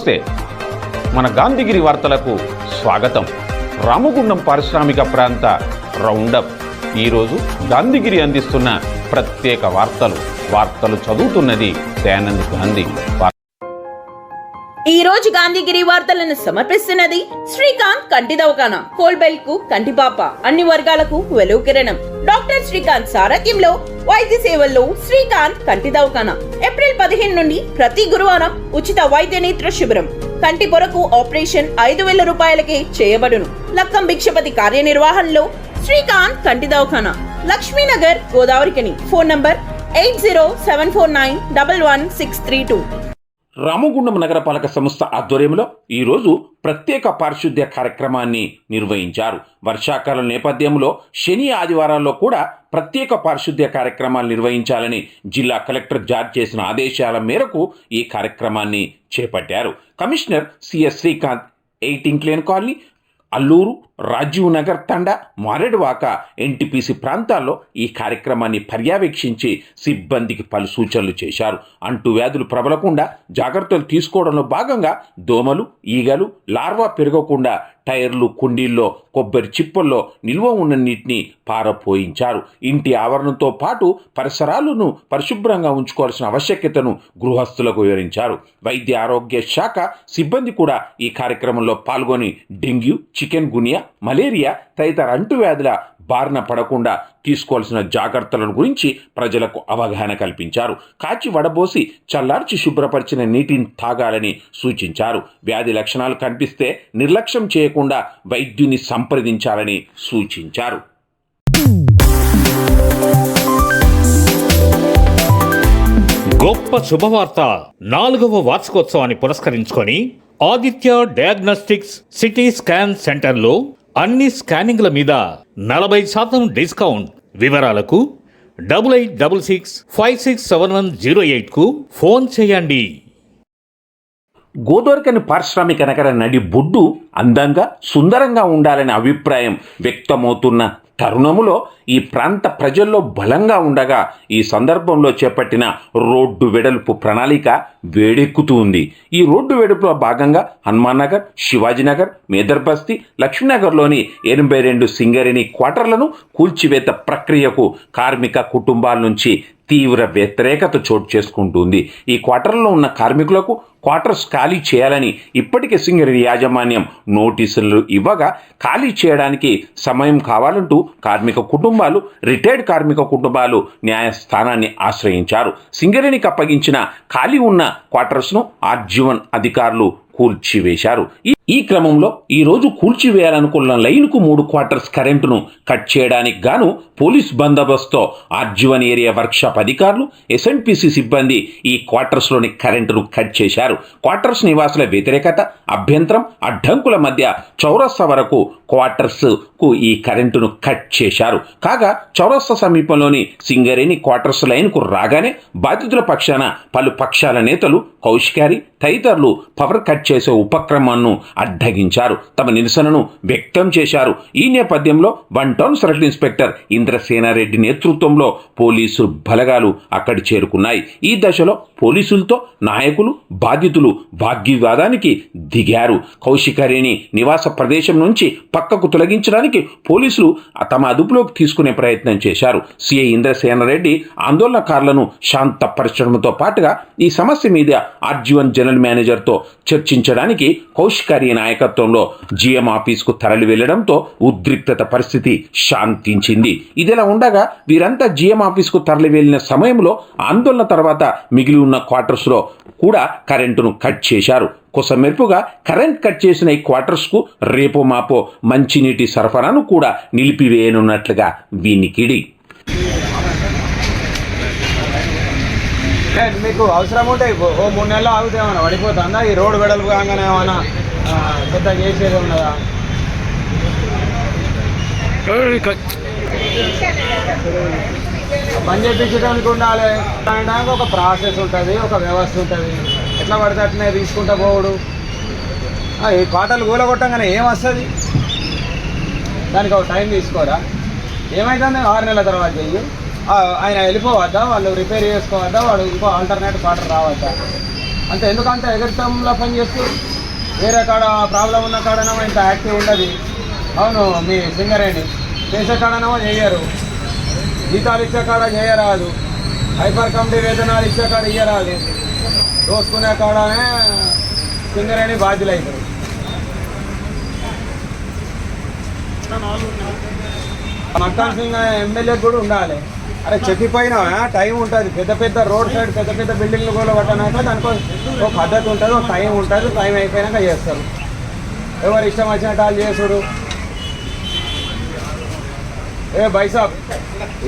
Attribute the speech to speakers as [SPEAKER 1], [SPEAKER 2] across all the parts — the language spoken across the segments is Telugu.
[SPEAKER 1] నమస్తే. మన గాంధీగిరి వార్తలకు స్వాగతం. రామగుండం పారిశ్రామిక ప్రాంత రౌండప్. ఈరోజు గాంధీగిరి అందిస్తున్న ప్రత్యేక వార్తలు. వార్తలు చదువుతున్నది దయానంద్ గాంధీ.
[SPEAKER 2] ఈ రోజు గాంధీగిరి వార్తలను సమర్పిస్తున్నది శ్రీకాంత్ కంటి దవాఖాన కోల్బెల్కు కంటిపాప అన్ని వర్గాలకు వెలువ కిరణం. డాక్టర్ శ్రీకాంత్ సారథ్యంలో వైద్య సేవల్లో శ్రీకాంత్ కంటి దవాఖాన ఏప్రిల్ పదిహేను నుండి ప్రతి గురువారం ఉచిత వైద్య నేత్ర శిబిరం. కంటి పొరకు ఆపరేషన్ ఐదు వేల రూపాయలకే చేయబడును. లక్కం భిక్షపతి కార్యనిర్వహణలో శ్రీకాంత్ కంటి దవాఖాన Lakshminagar Godavarikhani. Phone number eight zero seven four nine double one six three two.
[SPEAKER 1] Ramagundam నగరపాలక సంస్థ ఆధ్వర్యంలో ఈరోజు ప్రత్యేక పారిశుద్ధ్య కార్యక్రమాన్ని నిర్వహించారు. వర్షాకాలం నేపథ్యంలో శని ఆదివారాల్లో కూడా ప్రత్యేక పారిశుద్ధ్య కార్యక్రమాలు నిర్వహించాలని జిల్లా కలెక్టర్ జారీ చేసిన ఆదేశాల మేరకు ఈ కార్యక్రమాన్ని చేపట్టారు. Commissioner CS Srikanth eight incline colony Alluru Rajiv Nagar తండా మారేడువాక ఎన్టీపీసీ ప్రాంతాల్లో ఈ కార్యక్రమాన్ని పర్యవేక్షించి సిబ్బందికి పలు సూచనలు చేశారు. అంటువ్యాధులు ప్రబలకుండా జాగ్రత్తలు తీసుకోవడంలో భాగంగా దోమలు ఈగలు లార్వా పెరగకుండా టైర్లు కుండీల్లో కొబ్బరి చిప్పల్లో నిల్వ ఉన్న నీటిని పారపోయించారు. ఇంటి ఆవరణతో పాటు పరిసరాలను పరిశుభ్రంగా ఉంచుకోవాల్సిన ఆవశ్యకతను గృహస్థులకు వివరించారు. వైద్య ఆరోగ్య శాఖ సిబ్బంది కూడా ఈ కార్యక్రమంలో పాల్గొని డెంగ్యూ చికెన్ గునియా మలేరియా తదితర అంటువ్యాధుల బారిన పడకుండా తీసుకోవాల్సిన జాగ్రత్తలను గురించి ప్రజలకు అవగాహన కల్పించారు. కాచి వడబోసి చల్లార్చి శుభ్రపరిచిన నీటిని తాగాలని సూచించారు. వ్యాధి లక్షణాలు కనిపిస్తే నిర్లక్ష్యం చేయకుండా వైద్యుని సంప్రదించాలని సూచించారు.
[SPEAKER 3] గొప్ప శుభవార్త నాలుగవ వార్షికోత్సవాన్ని పురస్కరించుకొని ఆదిత్య డయాగ్నోస్టిక్స్ సిటీ స్కాన్ సెంటర్లో అన్ని స్కానింగ్ల మీద నలభై శాతం డిస్కౌంట్. వివరాలకు double eight double six five six seven one zero ఎయిట్కు phone చేయండి.
[SPEAKER 1] గోదోరికని పారిశ్రామిక నగర నడి బొడ్డు అందంగా సుందరంగా ఉండాలనే అభిప్రాయం వ్యక్తమవుతున్న తరుణములో ఈ ప్రాంత ప్రజల్లో బలంగా ఉండగా ఈ సందర్భంలో చేపట్టిన రోడ్డు వెడల్పు ప్రణాళిక వేడెక్కుతూ ఉంది ఈ రోడ్డు వెడల్పులో భాగంగా హనుమాన్ నగర్ శివాజీనగర్ మేదర్బస్తీ లక్ష్మీనగర్లోని ఎనభై రెండు సింగరేణి క్వార్టర్లను కూల్చివేత ప్రక్రియకు కార్మిక కుటుంబాల నుంచి తీవ్ర వ్యతిరేకత చోటు చేసుకుంటుంది. ఈ క్వార్టర్లో ఉన్న కార్మికులకు క్వార్టర్స్ ఖాళీ చేయాలని ఇప్పటికే సింగరేణి యాజమాన్యం నోటీసులు ఇవ్వగా ఖాళీ చేయడానికి సమయం కావాలంటూ కార్మిక కుటుంబాలు రిటైర్డ్ కార్మిక కుటుంబాలు న్యాయస్థానాన్ని ఆశ్రయించారు. సింగరేణికి అప్పగించిన ఖాళీ ఉన్న క్వార్టర్స్ను ఆర్జీవన్ అధికారులు కూల్చివేశారు. ఈ క్రమంలో ఈ రోజు కూల్చివేయాలనుకున్న లైన్కు మూడు క్వార్టర్స్ కరెంటును కట్ చేయడానికి గాను police బందోబస్తుతో R G one area workshop అధికారులు ఎస్ఎన్పిసి సిబ్బంది ఈ క్వార్టర్స్లోని కరెంటును కట్ చేశారు. క్వార్టర్స్ నివాసుల వ్యతిరేకత అభ్యంతరం అడ్డంకుల మధ్య చౌరస్తా వరకు క్వార్టర్స్కు ఈ కరెంటును కట్ చేశారు. కాగా చౌరస్తా సమీపంలోని సింగరేణి క్వార్టర్స్ లైన్కు రాగానే బాధితుల పక్షాన పలు పక్షాల నేతలు కౌశికారి తదితరులు పవర్ కట్ చేసే ఉపక్రమాన్ని అడ్డగించారు. తమ నిరసనను వ్యక్తం చేశారు. ఈ నేపథ్యంలో one town circle inspector Indrasenareddy నేతృత్వంలో పోలీసు బలగాలు అక్కడి చేరుకున్నాయి. ఈ దశలో పోలీసులతో నాయకులు బాధితులు భాగ్యవాదానికి దిగారు. కౌశికరేణి నివాస ప్రదేశం నుంచి పక్కకు తొలగించడానికి పోలీసులు తమ అదుపులోకి తీసుకునే ప్రయత్నం చేశారు. సిఐ ఇంద్రసేనరెడ్డి ఆందోళనకారులను శాంతపరచడంతో పాటుగా ఈ సమస్య మీద ఆర్జీవన్ జనరల్ మేనేజర్తో చర్చించడానికి కౌశికారి నాయకత్వంలో జిఎం ఆఫీస్కు తరలి వెళ్ళడంతో ఉద్రిక్తత పరిస్థితి శాంతించింది. ఇదిలా ఉండగా వీరంతా జీఎం ఆఫీస్కు తరలి వెళ్ళిన సమయంలో ఆందోళన తర్వాత మిగిలి ఉన్న క్వార్టర్స్లో కూడా కరెంటును కట్ చేశారు. కొసమెరుపుగా కరెంట్ కట్ చేసిన ఈ క్వార్టర్స్కు రేపో మాపో మంచినీటి సరఫరాను కూడా నిలిపివేయనున్నట్లుగా వినికిడి.
[SPEAKER 4] మీకు అవసరం ఉంటే ఓ- మూడు నెలలు ఆగితే ఏమన్నా పడిపోతుందా? ఈ రోడ్డు వెడల్పు కాగానే ఏమన్నా పెద్ద చేసేది ఉన్నదా? పని చేయించడానికి ఉండాలి. ఒక ప్రాసెస్ ఉంటుంది ఒక వ్యవస్థ ఉంటుంది. ఎట్లా పడితే అట్లనే తీసుకుంటా పోవుడు. ఈ కోటలు కూలగొట్టంగానే ఏం వస్తుంది దానికి ఒక టైం తీసుకోరా? ఏమైతుంది ఆరు నెలల తర్వాత చెయ్యి. ఆయన వెళ్ళిపోవద్దా? వాళ్ళు రిపేర్ చేసుకోవద్దా? వాడు ఇంకో ఆల్టర్నేట్ క్వార్టర్ రావద్దా?
[SPEAKER 5] అంత ఎందుకంటే ఎగరితంలో పని చేస్తూ? వేరే కాడ ప్రాబ్లం ఉన్న కాడనో ఇంత యాక్టివ్ ఉండదు. అవును మీ సింగరేణి. చేసే కాడనేమో చేయరు జీతాలు ఇచ్చే కాడ చేయరాదు హైపర్ కమిటీ వేతనాలు ఇచ్చే కాడ ఇయ్యరాదు. దోసుకునే కాడనే సింగరేణి బాధ్యులు అవుతారు మక్కాన్ సింగ్ ఎమ్మెల్యే కూడా ఉండాలి. అరే చెప్పిపోయినా టైం ఉంటుంది. పెద్ద పెద్ద రోడ్ సైడ్ పెద్ద పెద్ద బిల్డింగ్లు కూడా పట్టాక దానికి ఒక పద్ధతి ఉంటుంది ఒక టైం ఉంటుంది టైం అయిపోయినాక చేస్తారు. ఎవరు ఇష్టం వచ్చినట్టు వాళ్ళు చేసుడు. ఏ బైసాబ్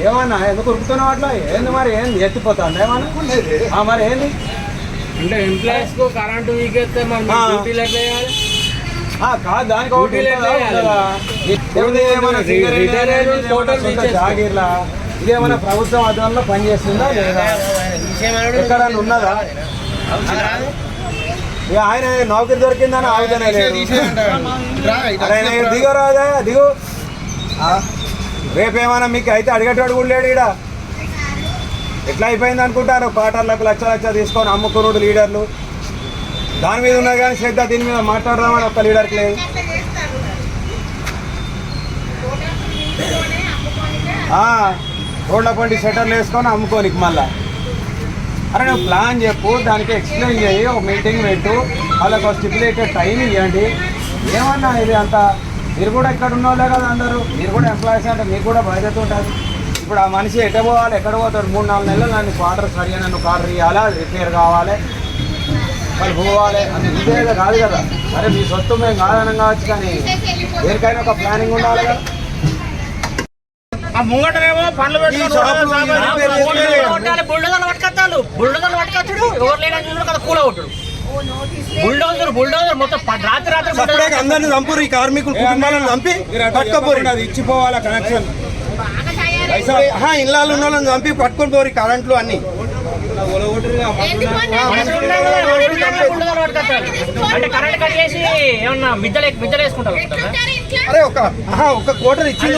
[SPEAKER 5] ఏమన్నా? ఎందుకు ఉరుకుతున్నావు అట్లా? ఏంది మరి? ఏంది? ఎత్తిపోతాను ఏమన్నా? మరి ఏంది?
[SPEAKER 6] అంటే ఎంప్లాయీస్కు కరెంటు వీకెత్తే మరి
[SPEAKER 5] ఆ.
[SPEAKER 6] డ్యూటీలు ఎట్లా చేయాలి?
[SPEAKER 5] ఆ, కాదు దానికి ఒకటి. జాగీర్లా? ఇదేమన్నా ప్రభుత్వం ఆధ్వర్యంలో పనిచేస్తుందా లేదా? ఉన్నదా? ఇక ఆయన నౌకరి దొరికిందని అరే, నేను దిగరాదా దిగు. ఆ, రేపేమన్నా మీకు అయితే అడిగేటోడు కూడా లేడు ఈడ. ఎట్లా అయిపోయింది అనుకుంటారు? పాటర్లకు లక్ష లక్ష తీసుకొని అమ్ముకున్నాడు లీడర్లు. దాని మీద ఉన్నారు కానీ శ్రద్ధ దీని మీద మాట్లాడదామని ఒక్క లీడర్కి లేదు. రోడ్ల పండి షటర్లు వేసుకొని అమ్ముకోనికి మళ్ళా. అరే నువ్వు ప్లాన్ చెప్పు దానికి ఎక్స్ప్లెయిన్ చేయి ఒక మీటింగ్ పెట్టు వాళ్ళకి ఒక స్టిపులేటెడ్ టైం ఇవ్వండి. ఏమన్నా ఇది అంత? మీరు కూడా ఇక్కడ ఉన్న వాళ్ళే కదా అందరూ. మీరు కూడా ఎంప్లాయీస్ అంటే మీకు కూడా బాధ్యత ఉంటుంది. ఇప్పుడు ఆ మనిషి ఎట్ట పోవాలి? ఎక్కడ పోతాడు? మూడు నాలుగు నెలలు నన్ను క్వార్టర్ సరిగా నన్ను కార్డర్ ఇవ్వాలా రిపేర్ కావాలి? వాళ్ళు పోవాలి? అది ఇదే కాదు కదా. అరే మీ సొత్తు మేము కాదనం కావచ్చు కానీ దేనికైనా ఒక ప్లానింగ్ ఉండాలి కదా.
[SPEAKER 6] ముంగటనేమో పండ్లు
[SPEAKER 5] చేసుకునే-
[SPEAKER 6] బుల్డోజర్లు పట్టుకొస్తాడు. బుల్డోజర్లు పట్టుకొచ్చాడు. ఎవరు లేదని చూసాడు కదా కూల కొట్టుడు బుల్డోజర్ బుల్డోజర్ మొత్తం రాత్రి రాత్రి
[SPEAKER 7] అందరిని చంపురు ఈ కార్మికులు కుటుంబాలను చంపి పట్టుకోపోరు
[SPEAKER 5] అది ఇచ్చిపోవాలి కనెక్షన్
[SPEAKER 7] ఇళ్ళలో ఉన్న వాళ్ళని చంపి పట్టుకొని పోరు కరెంట్లు అన్ని. అరే ఒక ఒక కోటర్ ఇచ్చింది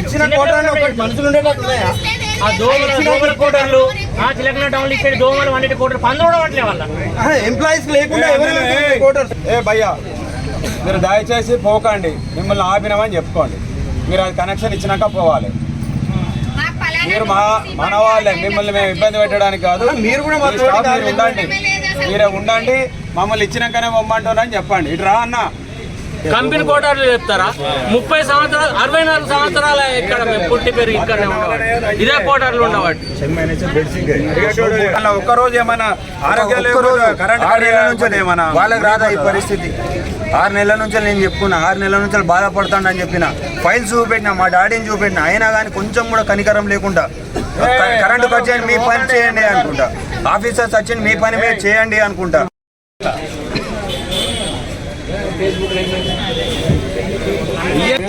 [SPEAKER 7] ఇచ్చిన కోటర్ అని ఒకటి మనుషులు?
[SPEAKER 6] ఆ దోమలు కోటర్లు ఆ చిలకన వాళ్ళ.
[SPEAKER 7] ఎంప్లాయీస్ లేకుండా ఎవరైనా కోటర్
[SPEAKER 5] ఏ భయ్యా. మీరు దయచేసి పోకండి. మిమ్మల్ని ఆపినామని చెప్పుకోండి. మీరు అది కనెక్షన్ ఇచ్చినాక పోవాలి. మీరు మా మన వాళ్ళే. మిమ్మల్ని మేము ఇబ్బంది పెట్టడానికి కాదు.
[SPEAKER 7] మీరు కూడా.
[SPEAKER 5] ఉండండి. మీరే ఉండండి. మమ్మల్ని ఇచ్చినాకనే పొమ్మంటున్నారని చెప్పండి. ఇటు రా అన్న.
[SPEAKER 6] కంపెనీ కోటార్లు చెప్తారా? ముప్పై సంవత్సరాలు అరవై నాలుగు సంవత్సరాల ఇక్కడ మేము పుట్టి పెరిగి ఇక్కడనే ఉండేవాడు ఇదే కోటార్లు ఉండేవాడు
[SPEAKER 5] అలా ఒక్క రోజు ఏమైనా ఆరోగ్యం
[SPEAKER 7] ఒక్క రోజు
[SPEAKER 5] కరెంట్ ఏమన్నా
[SPEAKER 7] వాళ్ళకి రాదా ఈ పరిస్థితి? ఆరు నెలల నుంచి నేను చెప్పుకున్నా ఆరు నెలల నుంచి బాధపడతాను అని చెప్పిన. ఫైల్స్ చూపెట్టిన మా డాడీని చూపెట్టిన అయినా కానీ కొంచెం కూడా కనికరం లేకుండా కరెంటు చేయండి మీ పని చేయండి అనుకుంటా. ఆఫీసర్స్ వచ్చి మీ పని మీరు చేయండి అనుకుంటా.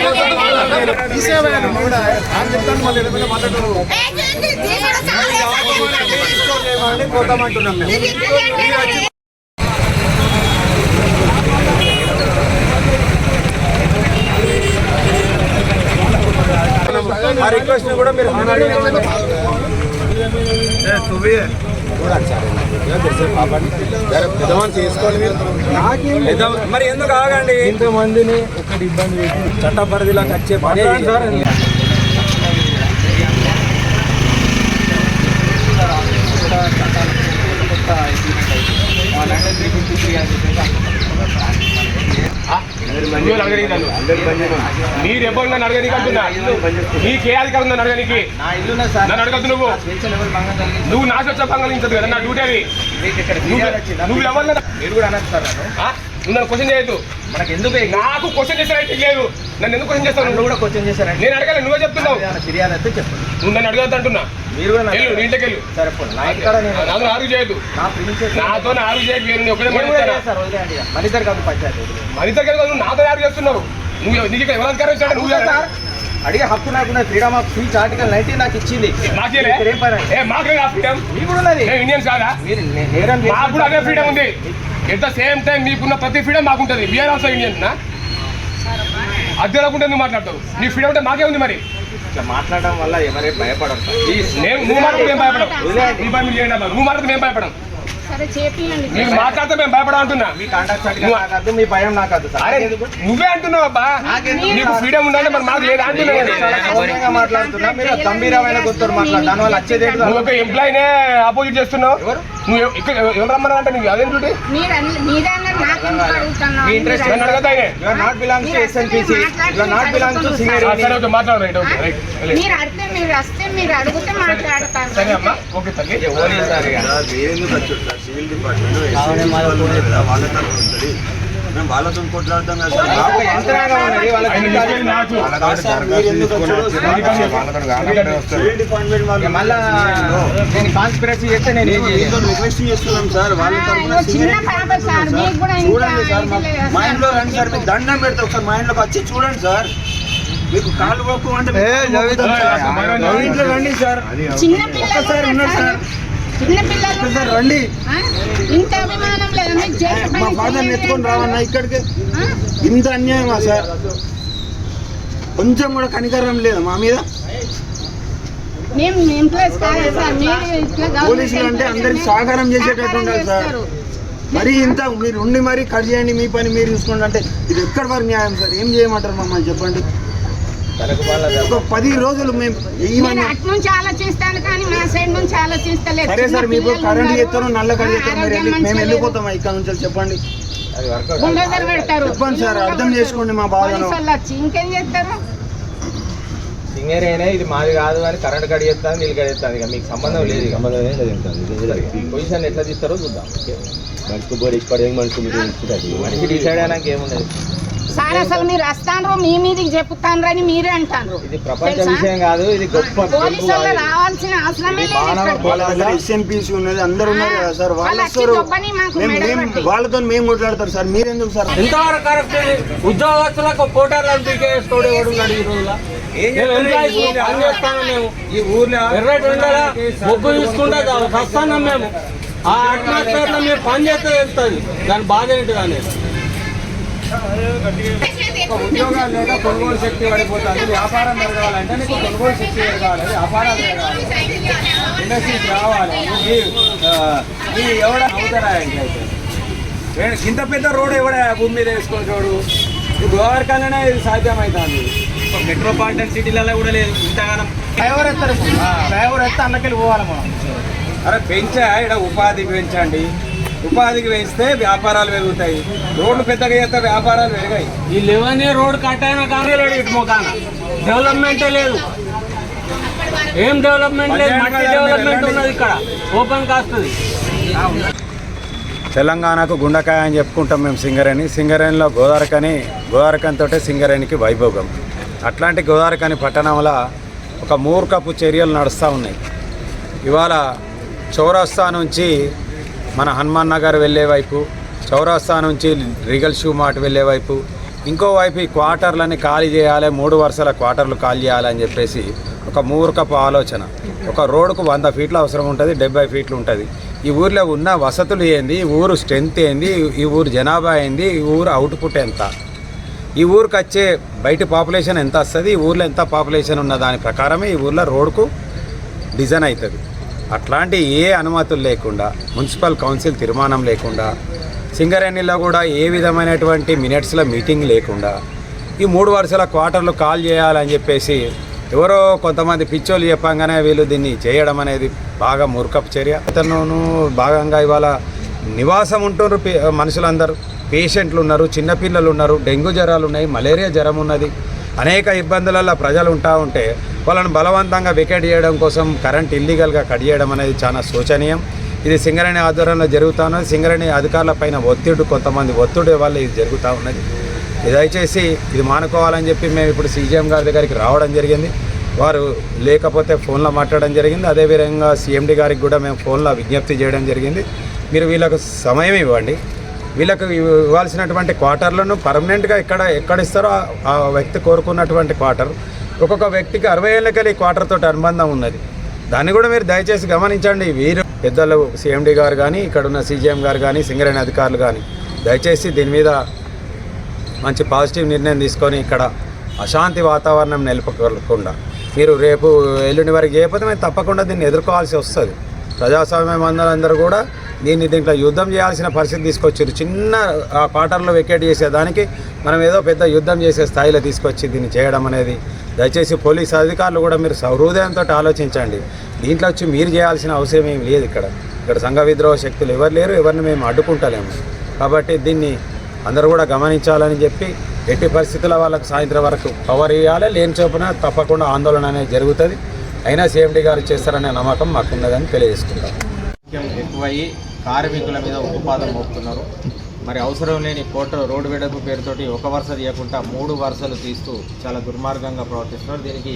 [SPEAKER 5] ఎందుకు కాల్ చేయలేదు? చేయమని పోతామంటున్నాం మేము ఆ రిక్వెస్ట్ కూడా మీరు చేసుకోండి మీరు. ఎందుకు ఆగండి? ఇంతమందిని ఒకటి ఇబ్బంది పెట్టి చట్ట పరిధిలోకి వచ్చే పని సార్.
[SPEAKER 4] మీరు ఎప్పుడు నన్ను అడగనికి అంటున్నా? నీకే అధికారం ఉందని అడగనికి నన్ను అడగద్దు నువ్వు. నువ్వు నాకు వచ్చే భంగలించదు కదా నా డ్యూటీ అది నువ్వు నువ్వు ఎవరు
[SPEAKER 5] మీరు కూడా అనొచ్చు సార్ నన్ను.
[SPEAKER 8] క్వశ్చన్ చేయొద్దు.
[SPEAKER 4] మనకి ఎందుకు
[SPEAKER 8] నాకు క్వశ్చన్ చేసే రైట్ లేదు. నన్ను ఎందుకు క్వశ్చన్ చేస్తావు?
[SPEAKER 4] నన్ను
[SPEAKER 8] నువ్వు
[SPEAKER 4] కూడా క్వశ్చన్ చేశారండి
[SPEAKER 8] నేను అడగాలి నువ్వే చెప్తున్నావు.
[SPEAKER 4] ఫిర్యాదు అయితే చెప్పండి
[SPEAKER 8] నువ్వు నన్ను అడగద్దు అంటున్నా.
[SPEAKER 4] మీరు కూడా నాకు-
[SPEAKER 8] వెళ్ళు నీ ఇంటికి వెళ్ళు.
[SPEAKER 4] సరే పోనీ. నా ఇంటికాడ నేను?
[SPEAKER 8] నాతో ఆరు చేయొద్దు. నాతో ఆరు చేయకు నేను ఒకటే.
[SPEAKER 4] చేస్తాను. మన ఇద్దరు కాదు పంచాయతీ.
[SPEAKER 8] మన ఇద్దరు నువ్వు నాతో ఆరు చేస్తున్నావు. నువ్వు నీకు ఎవరు అధికారం ఇచ్చాడు నువ్వు
[SPEAKER 4] సార్? అడిగే హక్కు నాకు freedom of speech article nineteen నాకు ఇచ్చింది.
[SPEAKER 8] ఫ్రీడమ్
[SPEAKER 4] మీకు కూడా ఉన్నది.
[SPEAKER 8] ఇండియన్స్ కాదా?
[SPEAKER 4] నేరం
[SPEAKER 8] కూడా అదే ఫ్రీడమ్ ఉంది. ఎట్ ద సేమ్ టైం మీకున్న ప్రతి ఫ్రీడమ్ మాకుంటుంది. వీఆర్ ఆల్సో ఇండియన్స్ నా? అది తెలకుండా నువ్వు మాట్లాడతావు. నీ ఫ్రీడమ్ అంటే మాకే ఉంది మరి.
[SPEAKER 4] ఇట్లా మాట్లాడడం వల్ల ఎవరే భయపడరు.
[SPEAKER 8] నేను నువ్వు మాట్లాడితే మేము భయపడం. నువ్వు మాట్లాడితే మేము భయపడం మాట్లాడితే మేము భయపడం అంటున్నా
[SPEAKER 4] మీ భయం నాకు?
[SPEAKER 8] నువ్వే అంటున్నావు అబ్బా? నీకు ఫ్రీడమ్ ఉండాలి మరి మాకు లేదా అంటున్నావు
[SPEAKER 4] మాట్లాడుతున్నా మీరు గంభీరమైన గుర్తులు మాట్లాడు దాని వల్ల వచ్చేది?
[SPEAKER 8] నువ్వు ఒక ఎంప్లాయీనే అపోజిట్ చేస్తున్నావు
[SPEAKER 4] ఎవరు?
[SPEAKER 8] నువ్వు ఇక్కడ ఎవరు రమ్మన్నా అంటే నీకు అదేం డ్యూటీ
[SPEAKER 7] మీరు అన్న- మీరే అన్నారు నాకెందుకు అడుగుతున్నావు
[SPEAKER 4] మీ interest
[SPEAKER 8] నన్ను అడగద్దు ఆయనే
[SPEAKER 4] You are not belongs to SNPC. You are not belongs to
[SPEAKER 8] ఆ,
[SPEAKER 4] Singareni.
[SPEAKER 8] సరే ఓకే మాట్లాడు రైట్ ఓకే రైట్.
[SPEAKER 7] మీరు వస్తే మీరు అడిగితే మాట్లాడతారు.
[SPEAKER 9] సరే సివిల్ డిపార్ట్మెంట్ ఉంటుంది? మేము వాళ్ళతో కొట్లాడతాం రిక్వెస్ట్ చేస్తున్నాం వాళ్ళ చూడండి సార్ మా-? ఇంట్లో రండి సార్. మీకు దండం పెడతా ఒకసారి మా ఇంట్లోకి వచ్చి చూడండి సార్. మీకు అంటే ఇంట్లో రండి సార్.
[SPEAKER 7] చిన్న పిల్లలు
[SPEAKER 9] ఒక్కసారి
[SPEAKER 7] ఉన్నారు సార్. చిన్న పిల్లలు
[SPEAKER 9] సార్
[SPEAKER 7] ఉన్నారు.
[SPEAKER 9] రండి?
[SPEAKER 7] ఇంత అభిమానం లేదా?
[SPEAKER 9] మా
[SPEAKER 7] పని
[SPEAKER 9] ఫాదర్
[SPEAKER 7] చేయలేదు
[SPEAKER 9] ఎత్తుకొని. రావన్నా ఇక్కడికి? ఇంత అన్యాయమా సార్? కొంచెం కూడా కనికరం లేదు మా మీద? పోలీసులు అంటే అందరికి సహకారం చేసేటట్టు ఉండాలి సార్. మరి ఇంత మీరు ఉండి మరి కట్ చేయండి మీ పని మీరు చూసుకోండి అంటే ఇది ఎక్కడి వరకు న్యాయం సార్? ఏం చేయమంటారు మమ్మల్ని చెప్పండి? ఒక పది రోజులు మేము
[SPEAKER 7] నుంచి ఆలోచిస్తాను కానీ మా సైడ్ నుంచి ఆలోచిస్తలేదు.
[SPEAKER 9] సరే సార్ మీకు కరెంట్ చేస్తాను నల్ల కరెంట్. చేస్తాను మేము. వెళ్ళిపోతాం ఇక్కడ నుంచి చెప్పండి.
[SPEAKER 7] బుల్డోజర్ పెడతారు.
[SPEAKER 9] చెప్పండి సార్, అర్థం చేసుకోండి మా బాధను.
[SPEAKER 7] ఇంకేం చేస్తారు?
[SPEAKER 4] సింగరేనే ఇది మాది కాదు అని కరెంట్ కట్ చేస్తాను నీళ్ళు కట్ చేస్తాను. ఇక మీకు సంబంధం లేదు పొజిషన్ ఎట్లా తీస్తారో చూద్దాం. మనిషి డిసైడ్ అయినాక ఏమున్నది
[SPEAKER 7] సార్ అసలు మీరు వస్తాను మీ మీదకి చెప్పుతాను అని మీరే అంటారు
[SPEAKER 4] ఇది ప్రపంచ? విషయం కాదు ఇది గొప్ప
[SPEAKER 7] పోలీసు వాళ్ళు రావాల్సిన అవసరమే
[SPEAKER 9] ఉన్నది అందరు ఉన్నారు కదా సార్. వాళ్ళు. వాళ్ళతో మేము కొట్లాడతారు సార్. మీరెందుకు సార్?
[SPEAKER 6] ఎంతవరకు కరెక్ట్? ఉద్యోగస్తులకు పీకేస్తోడు ఎవడున్నాడు ఈ రోజుల మేము మేము.
[SPEAKER 4] ఈ ఊర్లో
[SPEAKER 6] ఎర్రటి ఉండలా ముగ్గు తీసుకుంటే వస్తాను మేము. ఆ అట్మాస్ఫియర్లో మేము పని చేస్తే తెలుస్తుంది. దాని బాధ ఏంటి అనేది.
[SPEAKER 4] ఉద్యోగాలు లేక కొనుగోలు శక్తి పడిపోతుంది. వ్యాపారం పెరగాలంటే నీకు కొనుగోలు శక్తి పెరగాలి వ్యాపారాలు పెరగాలి ఇండస్ట్రీస్ రావాలి. ఈ, ఎవడ అవుతారా అయితే? ఇంత పెద్ద రోడ్ ఎవడ భూమి మీద వేసుకొని చూడు? గోవర్కల్లోనే ఇది సాధ్యమవుతుంది మెట్రోపాలిటన్ సిటీలలో కూడా లేదు. ఇంతగానం డ్రైవర్ ఎత్తారు. డ్రైవర్ ఎత్తే అన్నకెళ్ళి పోవాలి మనం. అరే పెంచా ఇక్కడ ఉపాధి పెంచండి. ఉపాధికి పెంచితే వ్యాపారాలు పెరుగుతాయి. రోడ్లు పెద్దగా చేస్తే వ్యాపారాలు పెరిగాయి.
[SPEAKER 6] ఈ లెవెన్ రోడ్ కట్ అయినా కానీ లేడు ఇటు మొకాన డెవలప్మెంటే లేదు. ఏం డెవలప్మెంట్ లేదు? మట్టి డెవలప్మెంట్ ఉన్నది ఇక్కడ. ఓపెన్ కాస్తుంది.
[SPEAKER 5] తెలంగాణకు గుండకాయ అని చెప్పుకుంటాం మేము సింగరేణి. సింగరేణిలో గోదావరికని గోదావరికనితో సింగరేణికి వైభోగం. అట్లాంటి గోదావరికని పట్టణంలో ఒక మూర్ఖపు చర్యలు నడుస్తూ ఉన్నాయి. ఇవాళ చౌరస్తా నుంచి మన హనుమాన్ నగర్ వెళ్ళే వైపు చౌరాస్తా నుంచి రిగల్ షూ మార్ట్ వెళ్ళే వైపు ఇంకోవైపు ఈ క్వార్టర్లని ఖాళీ చేయాలి మూడు వరుసల క్వార్టర్లు ఖాళీ చేయాలని చెప్పేసి ఒక మూర్ఖపు ఆలోచన. ఒక రోడ్డుకు వంద ఫీట్లు అవసరం ఉంటుంది డెబ్బై ఫీట్లు ఉంటుంది. ఈ ఊర్లో ఉన్న వసతులు ఏంది ఈ ఊరు స్ట్రెంత్ ఏంది ఈ ఊరు జనాభా ఏంది ఈ ఊరు అవుట్పుట్ ఎంత? ఈ ఊరికి వచ్చే బయట పాపులేషన్ ఎంత వస్తుంది ఈ ఊర్లో ఎంత పాపులేషన్ ఉన్న దాని ప్రకారమే ఈ ఊర్లో రోడ్కు డిజైన్ అవుతుంది. అట్లాంటి ఏ అనుమతులు లేకుండా మున్సిపల్ కౌన్సిల్ తీర్మానం లేకుండా సింగరేణిలో కూడా ఏ విధమైనటువంటి మినిట్స్లో మీటింగ్ లేకుండా ఈ మూడు వరుసల క్వార్టర్లు కాల్ చేయాలని చెప్పేసి ఎవరో కొంతమంది పిచ్చోళ్ళు చెప్పంగానే వీళ్ళు దీన్ని చేయడం అనేది బాగా మూర్ఖపు చర్య. అతను భాగంగా ఇవాళ నివాసం ఉంటున్నారు పే- మనుషులందరూ. పేషెంట్లు ఉన్నారు చిన్నపిల్లలు ఉన్నారు డెంగ్యూ జ్వరాలు ఉన్నాయి మలేరియా జ్వరం ఉన్నది. అనేక ఇబ్బందులలో ప్రజలు ఉంటా ఉంటే వాళ్ళని బలవంతంగా వికెట్ చేయడం కోసం కరెంట్ ఇల్లీగల్గా కట్ చేయడం అనేది చాలా శోచనీయం. ఇది సింగరేణి ఆధ్వర్యంలో జరుగుతూ ఉన్నది. సింగరేణి అధికారుల పైన ఒత్తిడి కొంతమంది ఒత్తిడి వల్ల ఇది జరుగుతూ ఉన్నది. దయచేసి ఇది మానుకోవాలని చెప్పి మేము ఇప్పుడు సీజీఎం గారి దగ్గరికి రావడం జరిగింది. వారు లేకపోతే ఫోన్లో మాట్లాడడం జరిగింది. అదేవిధంగా సీఎండి గారికి కూడా మేము ఫోన్లో విజ్ఞప్తి చేయడం జరిగింది. మీరు వీళ్ళకు సమయం ఇవ్వండి. వీళ్ళకు ఇవ్వాల్సినటువంటి క్వార్టర్లను పర్మనెంట్గా ఎక్కడ ఎక్కడ ఇస్తారో ఆ- వ్యక్తి కోరుకున్నటువంటి క్వార్టర్. ఒక్కొక్క వ్యక్తికి అరవై ఏళ్ళకెళ్ళి క్వార్టర్తో క్వార్టర్ తోటి అనుబంధం ఉన్నది. దాన్ని కూడా మీరు దయచేసి గమనించండి. వీరు పెద్దలు సీఎండి గారు కానీ ఇక్కడ ఉన్న సీజీఎం గారు కానీ సింగరేణి అధికారులు కానీ దయచేసి దీని మీద మంచి పాజిటివ్ నిర్ణయం తీసుకొని ఇక్కడ అశాంతి వాతావరణం నిలుపుకోకుండా మీరు రేపు ఎల్లుండి వరకు చేయకపోతే మేము తప్పకుండా దీన్ని ఎదుర్కోవాల్సి వస్తుంది. ప్రజాస్వామ్యం అందరూ కూడా దీన్ని దీంట్లో యుద్ధం చేయాల్సిన పరిస్థితి తీసుకొచ్చారు. చిన్న ఆ క్వార్టర్లో వెకేట్ చేసేదానికి మనం ఏదో పెద్ద యుద్ధం చేసే స్థాయిలో తీసుకొచ్చి దీన్ని చేయడం అనేది. దయచేసి పోలీస్ అధికారులు కూడా మీరు సహృదయంతో ఆలోచించండి. దీంట్లో వచ్చి మీరు చేయాల్సిన అవసరం ఏం లేదు ఇక్కడ. ఇక్కడ సంఘ విద్రోహ శక్తులు ఎవరు లేరు ఎవరిని మేము అడ్డుకుంటలేము. కాబట్టి దీన్ని అందరూ కూడా గమనించాలని చెప్పి ఎట్టి పరిస్థితుల వాళ్ళకు సాయంత్రం వరకు పవర్ ఇవ్వాలి లేని చొప్పున తప్పకుండా ఆందోళన అనేది జరుగుతుంది. అయినా సేఫ్టీ గారు చేస్తారనే నమ్మకం మాకున్నదని తెలియజేసుకుంటాం.
[SPEAKER 4] ఎక్కువయ్యి కార్మికుల మీద ఉపాధం మోపుతున్నారు. మరి అవసరం లేని కోట రోడ్డు వెడల్పు పేరుతోటి ఒక వరుస తీయకుండా మూడు వరుసలు తీస్తూ చాలా దుర్మార్గంగా ప్రవర్తిస్తున్నారు. దీనికి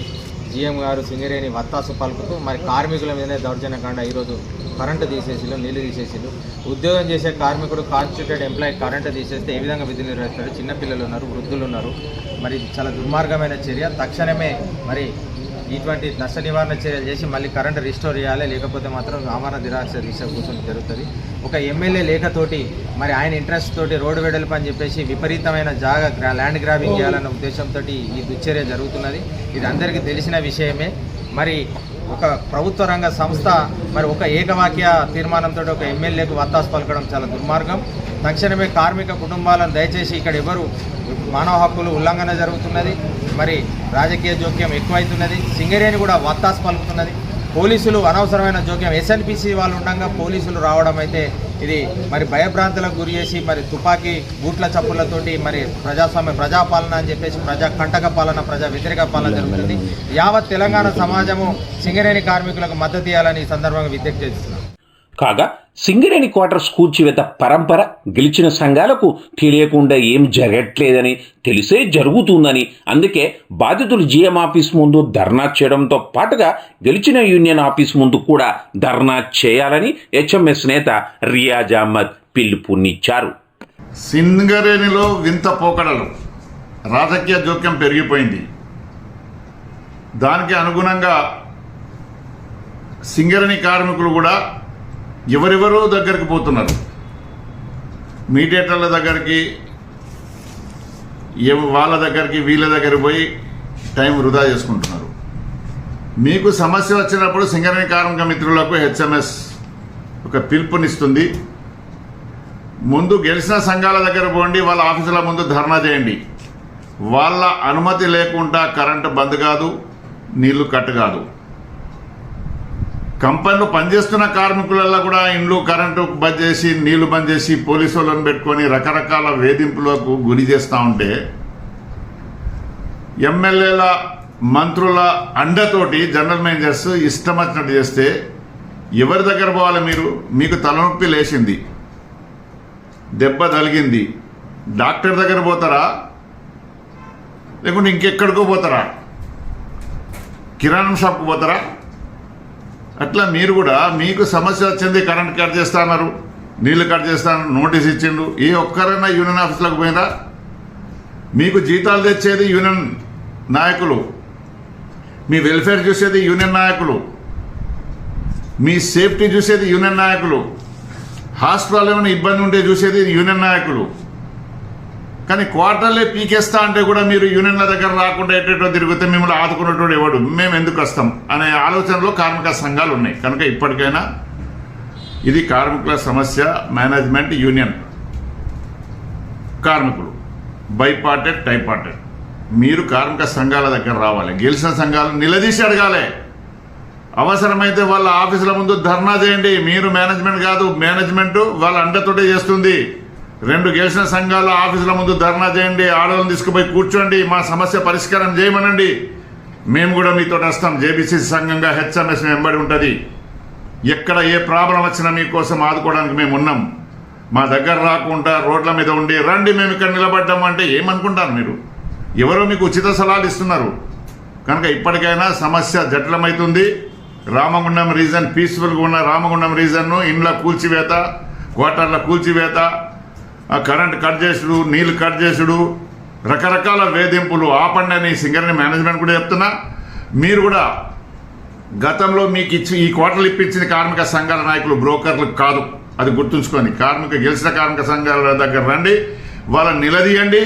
[SPEAKER 4] జీఎం గారు సింగరేణి వత్తాసు పలుకుతూ మరి కార్మికుల మీదనే దౌర్జన్యకాండ ఈరోజు కరెంటు తీసేసిళ్ళు నీళ్ళు తీసేసిళ్ళు. ఉద్యోగం చేసే కార్మికుడు కాన్స్టిట్యూటెడ్ ఎంప్లాయీ కరెంటు తీసేస్తే ఏ విధంగా విధులు నిర్వహిస్తాడు? చిన్నపిల్లలు ఉన్నారు వృద్ధులు ఉన్నారు. మరి చాలా దుర్మార్గమైన చర్య. తక్షణమే మరి ఇటువంటి నష్ట నివారణ చర్యలు చేసి మళ్ళీ కరెంట్ రిస్టోర్ చేయాలి లేకపోతే మాత్రం ఆమరణ నిరాశ దిశ కూర్చొని జరుగుతుంది ఒక ఎమ్మెల్యే లేఖతోటి మరి ఆయన ఇంట్రెస్ట్ తోటి రోడ్డు వెడల్పు అని చెప్పేసి విపరీతమైన జాగా ల్యాండ్ గ్రాబింగ్ చేయాలన్న ఉద్దేశంతో ఈ దుశ్చర్య జరుగుతున్నది. ఇది అందరికీ తెలిసిన విషయమే. మరి ఒక ప్రభుత్వ రంగ సంస్థ మరి ఒక ఏకవాక్య తీర్మానంతో ఒక ఎమ్మెల్యేకు వత్తాసు పలకడం చాలా దుర్మార్గం. తక్షణమే కార్మిక కుటుంబాలను దయచేసి ఇక్కడ ఎవరు మానవ హక్కులు ఉల్లంఘన జరుగుతున్నది మరి రాజకీయ జోక్యం ఎక్కువైతున్నది సింగరేణి కూడా వత్తాస్ పలుకుతున్నది. పోలీసులు అనవసరమైన జోక్యం. ఎస్ఎన్పిసి వాళ్ళు ఉండగా పోలీసులు రావడం అయితే ఇది మరి భయభ్రాంతులకు గురి చేసి మరి తుపాకీ బూట్ల చప్పులతోటి మరి ప్రజాస్వామ్య ప్రజాపాలన అని చెప్పేసి ప్రజా కంటక పాలన ప్రజా వ్యతిరేక పాలన జరుగుతుంది. యావత్ తెలంగాణ సమాజము సింగరేణి కార్మికులకు మద్దతు ఇవ్వాలని ఈ సందర్భంగా విజ్ఞప్తి చేస్తున్నాం.
[SPEAKER 1] కాగా సింగరేణి క్వార్టర్స్ కూర్చివేత పరంపర గెలిచిన సంఘాలకు తెలియకుండా ఏం జరగట్లేదని తెలిసే జరుగుతుందని అందుకే బాధితులు జీఎం ఆఫీస్ ముందు ధర్నా చేయడంతో పాటుగా గెలిచిన యూనియన్ ఆఫీస్ ముందు కూడా ధర్నా చేయాలని హెచ్ఎంఎస్ నేత రియాజ్ అహ్మద్ పిలుపునిచ్చారు.
[SPEAKER 10] సింగరేణిలో వింత పోకడలు. రాజకీయ జోక్యం పెరిగిపోయింది. దానికి అనుగుణంగా సింగరేణి కార్మికులు కూడా ఎవరెవరో దగ్గరికి పోతున్నారు. మీడియేటర్ల దగ్గరికి వాళ్ళ దగ్గరికి వీళ్ళ దగ్గరికి పోయి టైం వృధా చేసుకుంటున్నారు. మీకు సమస్య వచ్చినప్పుడు సింగరేణి కార్మిక మిత్రులకు హెచ్ఎంఎస్ ఒక పిలుపునిస్తుంది. ముందు గెలిచిన సంఘాల దగ్గర పోండి వాళ్ళ ఆఫీసుల ముందు ధర్నా చేయండి. వాళ్ళ అనుమతి లేకుండా కరెంటు బంద్ కాదు నీళ్ళు కట్ కాదు. కంపెనీలు పనిచేస్తున్న కార్మికులలో కూడా ఇండ్లు కరెంటు బంద్ చేసి నీళ్ళు బంద్ చేసి పోలీసు వాళ్ళని పెట్టుకొని రకరకాల వేధింపులకు గురి చేస్తూ ఉంటే ఎమ్మెల్యేల మంత్రుల అండతోటి జనరల్ మేనేజర్స్ ఇష్టం వచ్చినట్టు చేస్తే ఎవరి దగ్గర పోవాలి మీరు? మీకు తలనొప్పి లేచింది దెబ్బ తలిగింది డాక్టర్ దగ్గర పోతారా? లేకుంటే ఇంకెక్కడికో పోతారా? కిరాణం షాప్కి పోతారా? అట్లా మీరు కూడా మీకు సమస్య వచ్చింది కరెంట్ కట్ చేస్తున్నారు నీళ్ళు కట్ చేస్తాను నోటీస్ ఇచ్చిండు ఏ ఒక్కరైనా యూనియన్ ఆఫీసులకు పోయినా మీకు జీతాలు తెచ్చేది యూనియన్ నాయకులు. మీ వెల్ఫేర్ చూసేది యూనియన్ నాయకులు. మీ సేఫ్టీ చూసేది యూనియన్ నాయకులు. హాస్పిటల్ ఏమైనా ఇబ్బంది ఉంటే చూసేది యూనియన్ నాయకులు. కానీ క్వార్టర్లే పీకేస్తా అంటే కూడా మీరు యూనియన్ల దగ్గర రాకుండా ఎటేటో తిరిగితే మిమ్మల్ని ఆదుకున్నటువంటి ఎవడు? మేము ఎందుకు వస్తాం? అనే ఆలోచనలో కార్మిక సంఘాలు ఉన్నాయి. కనుక ఇప్పటికైనా ఇది కార్మికుల సమస్య మేనేజ్మెంట్ యూనియన్. కార్మికులు. Bipartite tripartite. మీరు కార్మిక సంఘాల దగ్గర రావాలి. గెలిచిన సంఘాలు నిలదీసి అడగాలి. అవసరమైతే వాళ్ళ ఆఫీసుల ముందు ధర్నా చేయండి. మీరు మేనేజ్మెంట్ కాదు మేనేజ్మెంట్ వాళ్ళ అండతోటే చేస్తుంది. రెండు గెలిచిన సంఘాల ఆఫీసుల ముందు ధర్నా చేయండి ఆడవాళ్ళని తీసుకుపోయి కూర్చోండి మా సమస్య పరిష్కారం చేయమనండి. మేము కూడా మీతో వస్తాం జేబీసీ సంఘంగా హెచ్ఎంఎస్ వెంబడి ఉంటుంది. ఎక్కడ ఏ ప్రాబ్లం వచ్చినా మీకోసం ఆదుకోవడానికి మేము ఉన్నాం. మా దగ్గర రాకుండా రోడ్ల మీద ఉండి రండి మేము ఇక్కడ నిలబడ్డాము అంటే ఏమనుకుంటారు మీరు? ఎవరో మీకు ఉచిత సలహాలు ఇస్తున్నారు. కనుక ఇప్పటికైనా సమస్య జటిలమవుతుంది రామగుండం రీజన్ పీస్ఫుల్గా ఉన్న రామగుండం రీజన్ను ఇండ్ల కూల్చివేత క్వార్టర్ల కూల్చివేత కరెంట్ కట్ చేసుడు నీళ్ళు కట్ చేసుడు రకరకాల వేధింపులు ఆపండి అని సింగర్ని మేనేజ్మెంట్ కూడా చెప్తున్నా. మీరు కూడా గతంలో మీకు ఇచ్చి ఈ కోటలు ఇప్పించిన కార్మిక సంఘాల నాయకులు బ్రోకర్లు కాదు. అది గుర్తుంచుకొని కార్మిక గెలిచిన కార్మిక సంఘాల దగ్గర రండి వాళ్ళని నిలదీయండి.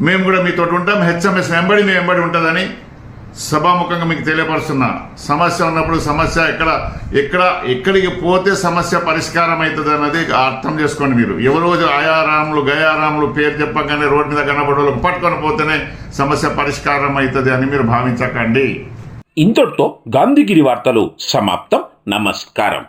[SPEAKER 10] మేము కూడా మీతో ఉంటాం. హెచ్ఎంఎస్ వెంబడి మేము వెంబడి ఉంటుందని సభాముఖంగా మీకు తెలియపరుస్తున్నా. సమస్య ఉన్నప్పుడు సమస్య ఎక్కడ ఎక్కడ ఎక్కడికి పోతే సమస్య పరిష్కారం అవుతుంది అన్నది అర్థం చేసుకోండి మీరు. ఎవరో ఆయారాములు గయారాములు పేరు చెప్పగానే రోడ్డు మీద కనబడేవాళ్ళకు పట్టుకొని పోతేనే సమస్య పరిష్కారం అవుతుంది అని మీరు భావించకండి.
[SPEAKER 1] ఇంతటితో గాంధీగిరి వార్తలు సమాప్తం. నమస్కారం.